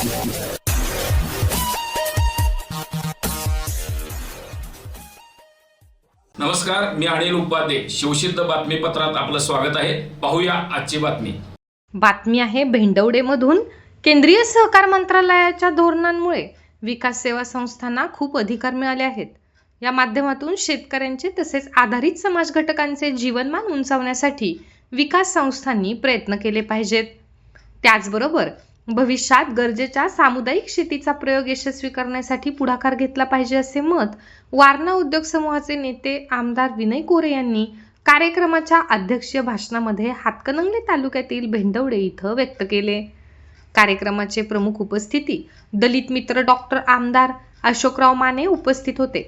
नमस्कार मी अनिल उपाध्ये. शिवसिद्ध बातमीपत्रात आपलं स्वागत आहे. पाहूया आजची बातमी. बातमी आहे भेंडवडेमधून. केंद्रीय सहकार मंत्रालयाच्या धोरणांमुळे विकास सेवा संस्थांना खूप अधिकार मिळाले आहेत. या माध्यमातून शेतकऱ्यांचे तसेच आधारित समाज घटकांचे जीवनमान उंचावण्यासाठी विकास संस्थांनी प्रयत्न केले पाहिजेत. त्याचबरोबर भविष्यात गरजेच्या सामुदायिक शेतीचा प्रयोग यशस्वी करण्यासाठी पुढाकार घेतला पाहिजे असे मत वारणा उद्योग समूहाचे नेते आमदार विनय कोरे यांनी कार्यक्रमाच्या अध्यक्षीय भाषणामध्ये हातकणंगले तालुक्यातील भेंडवडे इथं व्यक्त केले. कार्यक्रमाचे प्रमुख उपस्थिती दलित मित्र डॉक्टर आमदार अशोकराव माने उपस्थित होते.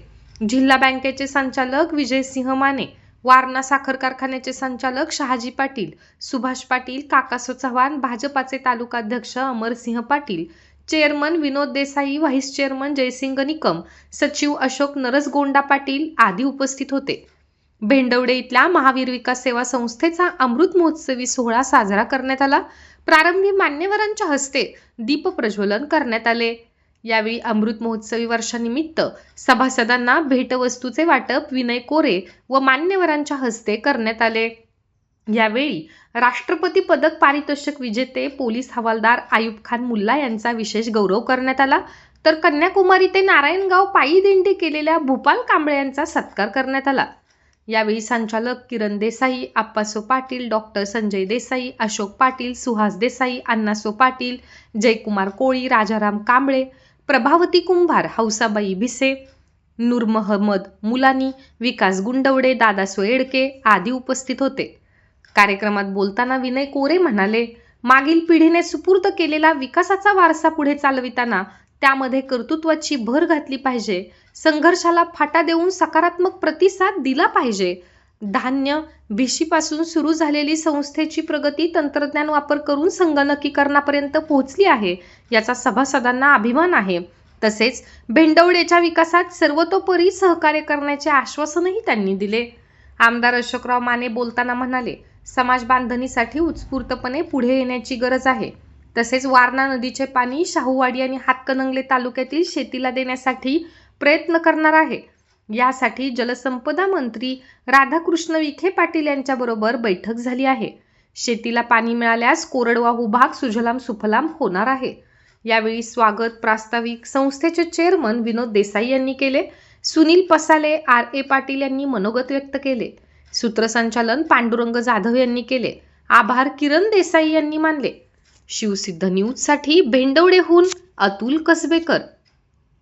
जिल्हा बँकेचे संचालक विजयसिंह माने वारणा साखर कारखान्याचे संचालक शहाजी पाटील सुभाष पाटील काकासो चव्हाण भाजपाचे तालुकाध्यक्ष Amarsinh Patil chairman Vinod Desai vice chairman Jaysing Nikam सचिव अशोक नरसगोंडा पाटील आदी उपस्थित होते. भेंडवडे इथल्या महावीर विकास सेवा संस्थेचा अमृत महोत्सवी सोहळा साजरा करण्यात आला. प्रारंभी मान्यवरांच्या हस्ते दीप प्रज्वलन करण्यात आले. यावेळी अमृत महोत्सवी वर्षानिमित्त सभासदांना भेटवस्तूचे वाटप विनय कोरे व मान्यवरांच्या हस्ते करण्यात आले. यावेळी राष्ट्रपती पदक पारितोषिक विजेते पोलीस हवालदार आयुब खान मुल्ला यांचा विशेष गौरव करण्यात आला. तर कन्याकुमारी ते नारायणगाव पायी दिंडी केलेल्या भूपाल कांबळे यांचा सत्कार करण्यात आला. यावेळी संचालक किरण देसाई आप्पासो पाटील डॉक्टर संजय देसाई अशोक पाटील सुहास देसाई अण्णासो पाटील जयकुमार कोळी राजाराम कांबळे प्रभावती कुंभार हौसाबाई भिसे नूर महमद मुलानी विकास गुंडवडे दादा सोयडके आदी उपस्थित होते. कार्यक्रमात बोलताना विनय कोरे म्हणाले मागील पिढीने सुपूर्द केलेला विकासाचा वारसा पुढे चालविताना त्यामध्ये कर्तृत्वाची भर घातली पाहिजे. संघर्षाला फाटा देऊन सकारात्मक प्रतिसाद दिला पाहिजे. धान्य भिशीपासून सुरू झालेली संस्थेची प्रगती तंत्रज्ञान वापर करून संगणकीकरणापर्यंत पोहोचली आहे याचा सभासदांना अभिमान आहे. तसेच भेंडवडेच्या विकासात सर्वतोपरी सहकार्य करण्याचे आश्वासनही त्यांनी दिले. आमदार अशोकराव माने बोलताना म्हणाले समाज बांधणीसाठी उत्स्फूर्तपणे पुढे येण्याची गरज आहे. तसेच वारणा नदीचे पाणी शाहूवाडी आणि हातकणंगले तालुक्यातील शेतीला देण्यासाठी प्रयत्न करणार आहे. यासाठी जलसंपदा मंत्री राधाकृष्ण विखे पाटील यांच्याबरोबर बैठक झाली आहे. शेतीला पाणी मिळाल्यास कोरडवाहू भाग सुजलाम सुफलाम होणार आहे. यावेळी स्वागत प्रास्ताविक संस्थेचे चेअरमन विनोद देसाई यांनी केले. सुनील पसाले आर ए पाटील यांनी मनोगत व्यक्त केले. सूत्रसंचालन पांडुरंग जाधव यांनी केले. आभार किरण देसाई यांनी मानले. शिवसिद्ध न्यूजसाठी भेंडवडेहून अतुल कसबेकर.